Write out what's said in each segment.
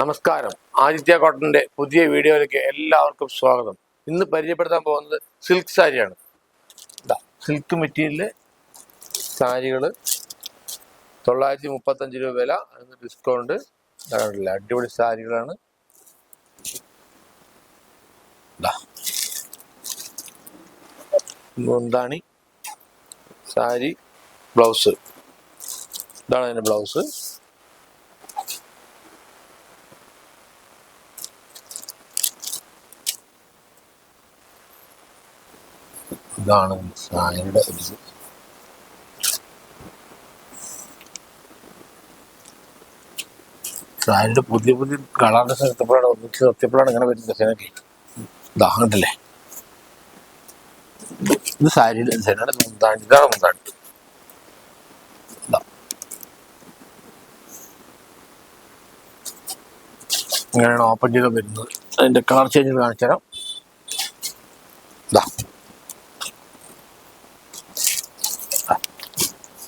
നമസ്കാരം. ആദിത്യ കോട്ടന്റെ പുതിയ വീഡിയോയിലേക്ക് എല്ലാവർക്കും സ്വാഗതം. ഇന്ന് പരിചയപ്പെടുത്താൻ പോകുന്നത് സിൽക്ക് സാരിയാണ്. സിൽക്ക് മെറ്റീരിയൽ സാരികൾ തൊള്ളായിരത്തി മുപ്പത്തഞ്ച് രൂപ വില ഡിസ്കൗണ്ട് ഇതാണല്ലേ അടിപൊളി സാരികളാണ്. മുന്താണി സാരി ബ്ലൗസ്. ഇതാണ് അതിന്റെ ബ്ലൗസ്. ഇതാണ് സാരിയുടെ ഒരു. സാരിയുടെ പുതിയ പുതിയ കളറിന്റെ നിർത്തപ്പോഴാണ് ഒന്നിച്ച് നിർത്തിയപ്പോഴാണ് ഇങ്ങനെ വരുന്നത് ഡിസൈനൊക്കെ ഇതാ കണ്ടില്ലേ ഇത് സാരിയുടെ ഡിസൈനാണ് മുന്താണി ഇതാണ് മുന്താണി. ഇങ്ങനെയാണ് ഓപ്പൺ ചെയ്ത് വരുന്നത് അതിന്റെ കളർ ചേഞ്ച് കാണിച്ചു തരാം ഇതാ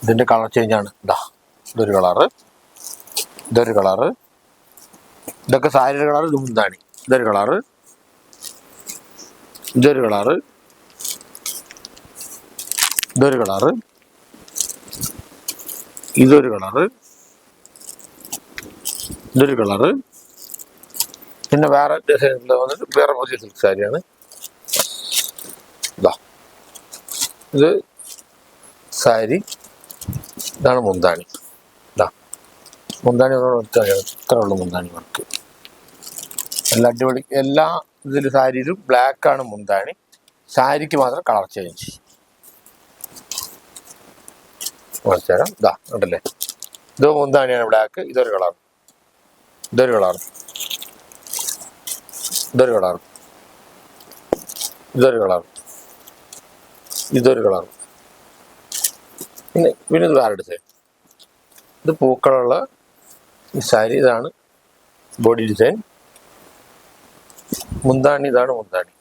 ഇതിന്റെ കളർ ചേഞ്ച് ആണ്. ഇതാ ഇതൊരു കളറ്. ഇതൊരു കളറ്. ഇതൊക്കെ സാരിയുടെ കളർ ഇത് മുന്താണി ഇതൊരു കളറ്. ഇതൊരു കളറ്. ഇതൊരു കളറ്. ഇതൊരു കളറ്. ഇതൊരു കളറ്. പിന്നെ വേറെ ഡിസൈൻ വന്നിട്ട് വേറെ പുതിയ സിൽക്ക് സാരിയാണ്. ഇതാ ഇത് സാരി. ഇതാണ് മുന്താണി ഇതാ മുന്താണി ഇത്ര ഉള്ളു മുന്താണി വർക്ക്. എല്ലാ അടിപൊളി എല്ലാ ഇതിലും സാരിയിലും ബ്ലാക്ക് ആണ് മുന്താണി സാരിക്ക് മാത്രം കളർ ചേഞ്ച് മനസ്സിലാം ഇതാ ഉണ്ടല്ലേ? ഇത് മുന്താണിയാണ് ബ്ലാക്ക്. ഇതൊരു കളർ. ഇതൊരു കളർ. ഇതൊരു കളർ. ഇതൊരു കളർ. ഇതൊരു കളർ. പിന്നെ പിന്നെ ഇത് ഡിസൈൻ ഇത് പൂക്കളുള്ള ഈ സാരി ഇതാണ് ബോഡി ഡിസൈൻ. മുന്താണി ഇതാണ് മുന്താണി.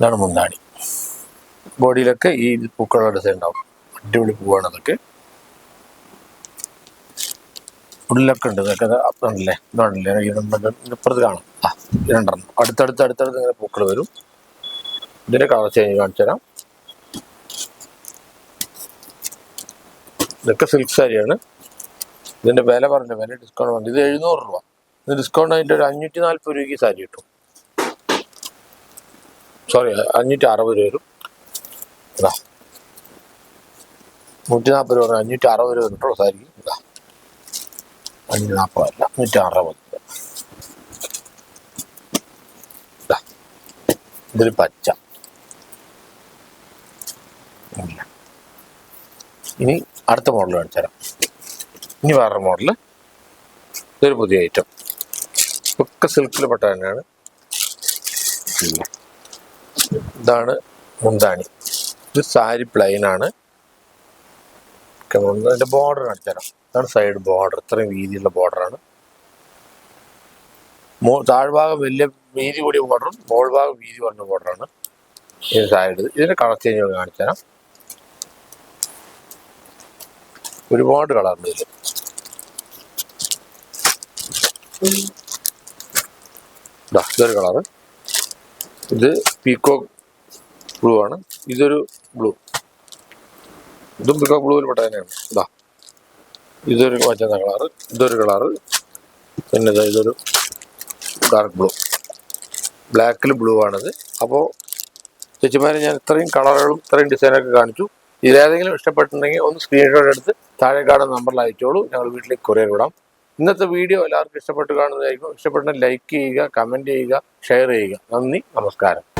ഇതാണ് മുന്താണി. ബോഡിയിലൊക്കെ ഈ പൂക്കളുള്ള ഡിസൈൻ ഉണ്ടാവും. അടിപൊളി പൂവാണ് അതൊക്കെ. ഉള്ളിലൊക്കെ ഉണ്ട്. ഇതൊക്കെ ഉണ്ടല്ലേ? ഇതാണല്ലേ ഇപ്പുറത്ത് കാണാം. ആ രണ്ടെണ്ണം. അടുത്തടുത്ത് അടുത്തടുത്ത് ഇങ്ങനെ പൂക്കൾ വരും. ഇതിന്റെ കളർ ചേഞ്ച് കാണിച്ചു തരാം ഇതൊക്കെ സിൽക്ക് സാരിയാണ് ഇതിന്റെ വില പറഞ്ഞു വില ഡിസ്കൗണ്ട് പറഞ്ഞു ഇത് എഴുന്നൂറ് രൂപ. ഇത് ഡിസ്കൗണ്ട് ആയിട്ട് ഒരു അഞ്ഞൂറ്റി നാൽപ്പത് രൂപയ്ക്ക് സാരി കിട്ടും. സോറി അഞ്ഞൂറ്റി അറുപത് രൂപ വരും. നൂറ്റി നാൽപ്പത് രൂപ അഞ്ഞൂറ്റി അറുപത് രൂപ കിട്ടുള്ളൂ സാരി ഇതാ. അഞ്ഞൂറ്റി നാൽപ്പതല്ല അഞ്ഞൂറ്റി അറുപത് ഇതാ. ഇതൊരു പച്ച. ഇനി അടുത്ത മോഡൽ കാണിച്ചു തരാം. ഇനി വേറൊരു മോഡൽ ഇതൊരു പുതിയ ഐറ്റം ഒക്കെ സിൽക്കിൽ പെട്ട തന്നെയാണ്. ഇതാണ് മുന്താണി. ഇത് സാരി പ്ലെയിനാണ് ഒക്കെ ബോർഡർ കാണിച്ചു തരാം. ഇതാണ് സൈഡ് ബോർഡർ ഇത്രയും വീതിയുള്ള ബോർഡറാണ് മോ താഴ്ഭാഗം വലിയ വീതി കൂടിയ ബോർഡറും മോൾ ഭാഗം വീതി കുറഞ്ഞ ബോർഡറാണ് ഇത് സൈഡ് ഇതിന്റെ കളർ ചേഞ്ച് കാണിച്ചു തരാം. ഒരുപാട് കളറുണ്ട് ഇതിൽ ഇതൊരു കളറ്. ഇത് പീക്കോക്ക് ബ്ലൂ ആണ്. ഇതൊരു ബ്ലൂ. ഇതും പീക്കോക്ക് ബ്ലൂവിൽ പെട്ട തന്നെയാണ്. ഇതാ ഇതൊരു മറ്റന്ന കളറ്. ഇതൊരു കളറ്. പിന്നെ ഇതാ ഇതൊരു ഡാർക്ക് ബ്ലൂ. ബ്ലാക്കിൽ ബ്ലൂ ആണിത്. അപ്പോൾ ചേച്ചിമാരെ ഞാൻ ഇത്രയും കളറുകളും ഇത്രയും ഡിസൈനൊക്കെ കാണിച്ചു. ഇതിലേതെങ്കിലും ഇഷ്ടപ്പെട്ടുണ്ടെങ്കിൽ ഒന്ന് സ്ക്രീൻഷോട്ട് എടുത്ത് താഴെ കാണുന്ന നമ്പറിൽ അയച്ചോളൂ. ഞങ്ങൾ വീട്ടിലേക്ക് കൊറിയർ വിടാം. ഇന്നത്തെ വീഡിയോ എല്ലാവർക്കും ഇഷ്ടപ്പെട്ട് കാണുന്നതായിരിക്കും. ഇഷ്ടപ്പെട്ടെങ്കിൽ ലൈക്ക് ചെയ്യുക കമന്റ് ചെയ്യുക ഷെയർ ചെയ്യുക. നന്ദി നമസ്കാരം.